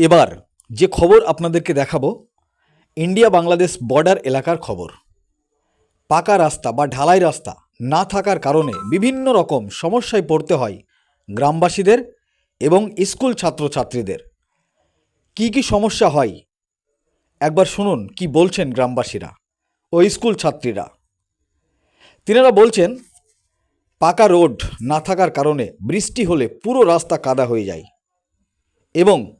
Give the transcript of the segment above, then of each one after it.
এবার যে খবর আপনাদেরকে দেখাবো, ইন্ডিয়া বাংলাদেশ বর্ডার এলাকার খবর। পাকা রাস্তা বা ঢালাই রাস্তা না থাকার কারণে বিভিন্ন রকম সমস্যায় পড়তে হয় গ্রামবাসীদের এবং স্কুল ছাত্রছাত্রীদের। কি কি সমস্যা হয়? একবার শুনুন কি বলছেন গ্রামবাসীরা ও স্কুল ছাত্রীরা। তিনারা বলছেন, পাকা রোড না থাকার কারণে বৃষ্টি হলে পুরো রাস্তা কাদা হয়ে যায় এবং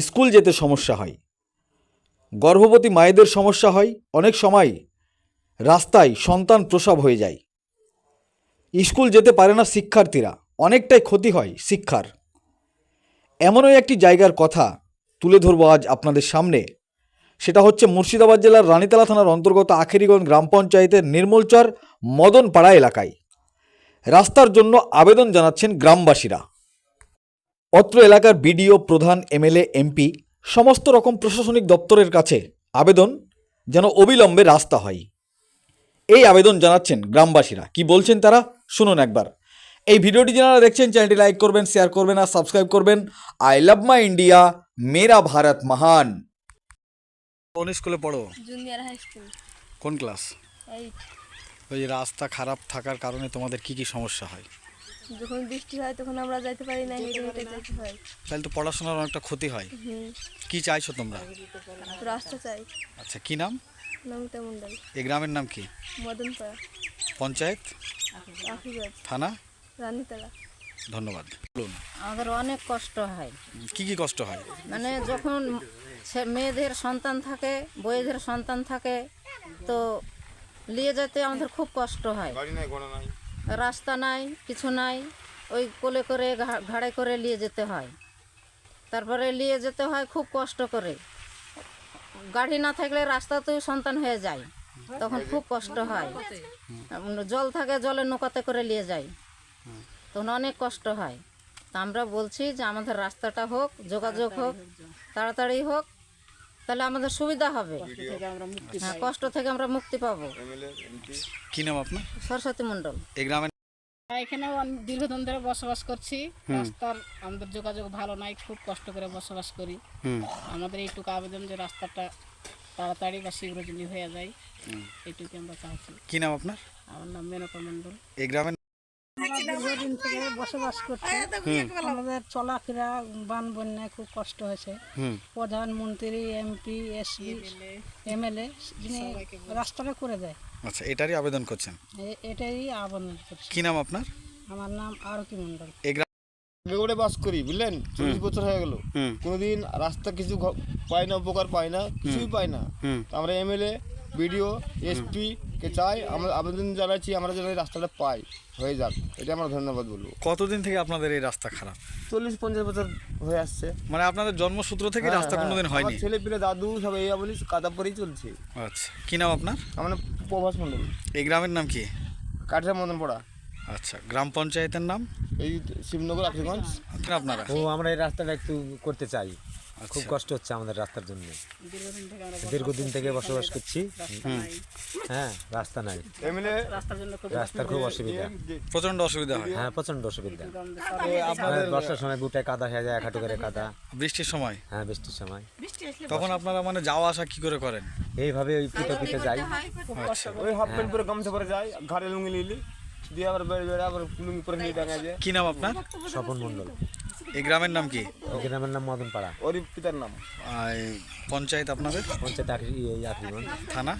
স্কুল যেতে সমস্যা হয়। গর্ভবতী মায়েদের সমস্যা হয়, অনেক সময় রাস্তায় সন্তান প্রসব হয়ে যায়। স্কুল যেতে পারে না শিক্ষার্থীরা, অনেকটাই ক্ষতি হয় শিক্ষার। এমনই একটি জায়গার কথা তুলে ধরবো আজ আপনাদের সামনে। সেটা হচ্ছে মুর্শিদাবাদ জেলার রানীতলা থানার অন্তর্গত আখেরিগঞ্জ গ্রাম পঞ্চায়েতের নির্মলচর মদনপাড়া এলাকায়। রাস্তার জন্য আবেদন জানাচ্ছেন গ্রামবাসীরা। অত্র এলাকার বিডিও প্রধান এমএলএ এমপি সমস্ত রকম প্রশাসনিক দপ্তরের কাছে আবেদন যেন অবিলম্বে রাস্তা হয়। এই আবেদন জানাচ্ছেন গ্রামবাসীরা। কি বলছেন তারা? শুনুন একবার। এই ভিডিওটি যারা দেখছেন চ্যানেলটি লাইক করবেন শেয়ার করবেন আর সাবস্ক্রাইব করবেন। আই লাভ মাই ইন্ডিয়া মেরা ভারত মহান। কোন স্কুলে পড়ো? Junior high school. কোন ক্লাস? ওই রাস্তা খারাপ থাকার কারণে তোমাদের কি কি সমস্যা হয়? যখন বৃষ্টি হয় তখন আমরা যাইতে পারি না হেঁটে হেঁটে যেতে হয়। তাহলে তো পড়াশোনার অনেকটা ক্ষতি হয়। কি চাইছো তোমরা? রাস্তা চাই। আচ্ছা কি নাম? নমিতা মন্ডল এই গ্রামের নাম কি? মদনপাড়া। পঞ্চায়েত? থানা? রানীতলা। ধন্যবাদ। বলুন। আমাদের অনেক কষ্ট হয়। কি কি কষ্ট হয়? মানে যখন সে মেয়েদের সন্তান থাকে বইয়েদের সন্তান থাকে তো নিয়ে যেতে আমাদের খুব কষ্ট হয়। রাস্তা নাই, কিছু নাই, ওই কোলে করে ঘাড়ে করে নিয়ে যেতে হয়। তারপরে নিয়ে যেতে হয় খুব কষ্ট করে। গাড়ি না থাকলে রাস্তাতেও সন্তান হয়ে যায়, তখন খুব কষ্ট হয়। জল থাকে জলে নৌকাতে করে নিয়ে যায়, তখন অনেক কষ্ট হয়। তা আমরা বলছি যে আমাদের রাস্তাটা হোক, যোগাযোগ হোক, তাড়াতাড়ি হোক তাহলে আমাদের সুবিধা হবে। হ্যাঁ কষ্ট থেকে আমরা মুক্তি পাবো। কি নাম আপনার? সরস্বতী মণ্ডল। এই গ্রামের এখানে দীর্ঘদিন ধরে বসবাস করছি। রাস্তার আমাদের যোগাযোগ ভালো নাই খুব কষ্ট করে বসবাস করি। আমাদের এইটুকু আবেদন যে রাস্তাটা তাড়াতাড়ি বা শীঘ্র যদি হয়ে যায় এইটুকু আমরা চাইছি। কি নাম আপনার? আমার নাম মেনকা মণ্ডল। এই গ্রামের দীর্ঘদিন থেকে বসবাস করছি। আমাদের চলাফেরা বান বন্যায় খুব কষ্ট হয়েছে। প্রধানমন্ত্রী এমপি এসপি এমএলএ যিনি রাস্তাটা করে দেয়। আচ্ছা এটারই আবেদন করছেন? এটাই আবেদন করছি। কি নাম আপনার? আমার নাম আরতি মণ্ডল। বেগুড়ে বাস করি বুঝলেন? চল্লিশ বছর হয়ে গেল। কোনোদিন রাস্তা কিছু পাই না উপকার পাই না কিছুই পাই না। আমরা এমএলএ বিডিও এসপি কে চাই আমরা আবেদন জানাচ্ছি আমরা যেন এই রাস্তাটা পাই হয়ে যাক। এটা আমরা ধন্যবাদ বলব। কতদিন থেকে আপনাদের এই রাস্তা খারাপ? চল্লিশ পঞ্চাশ বছর হয়ে আসছে। মানে আপনাদের জন্মসূত্র থেকে হ্যাঁ, রাস্তা হ্যাঁ। কোনোদিন হয়নি? ছেলে পিলে দাদু সব এই বলি কাদা পরেই চলছে। আচ্ছা কি নাম আপনার? আমার নাম প্রভাস মণ্ডল। এই গ্রামের নাম কি? কাঠের মদন পড়া আচ্ছা গ্রাম পঞ্চায়েতের নাম? এই শিবনগর আখিগঞ্জ আপনারা? ও আমরা এই রাস্তাটা একটু করতে চাই। খুব কষ্ট হচ্ছে আমাদের রাস্তার জন্য। দীর্ঘদিন থেকে বসবাস করছি হ্যাঁ রাস্তা নাই। রাস্তার খুব অসুবিধা। প্রচণ্ড অসুবিধা। হয়। হ্যাঁ প্রচণ্ড অসুবিধা। আপনাদের হ্যাঁ, বর্ষার সময় গুটায় কাদা হয়ে যায় এক হাঁটু করে কাদা। বৃষ্টির সময়? হ্যাঁ বৃষ্টির সময়। তখন আপনারা মানে যাওয়া আসা কি করে করেন? এইভাবে ওই পিঠে পিঠে যাই। আচ্ছা। ওই হাফ প্যান্ট পরে গামছা পরে যায় ঘাড়ে লুঙ্গি নিলি দিয়ে আবার বেড়ে বেড়ে আবার লুঙ্গি পরে নিয়ে দেখা যায়। কি নাম আপনার? স্বপন মণ্ডল। এই গ্রামের নাম কি? এই গ্রামের নাম মদনপাড়া। ওর পিতার নাম। পঞ্চায়েত আপনাদের? পঞ্চায়েত আখরিগঞ্জ। থানা?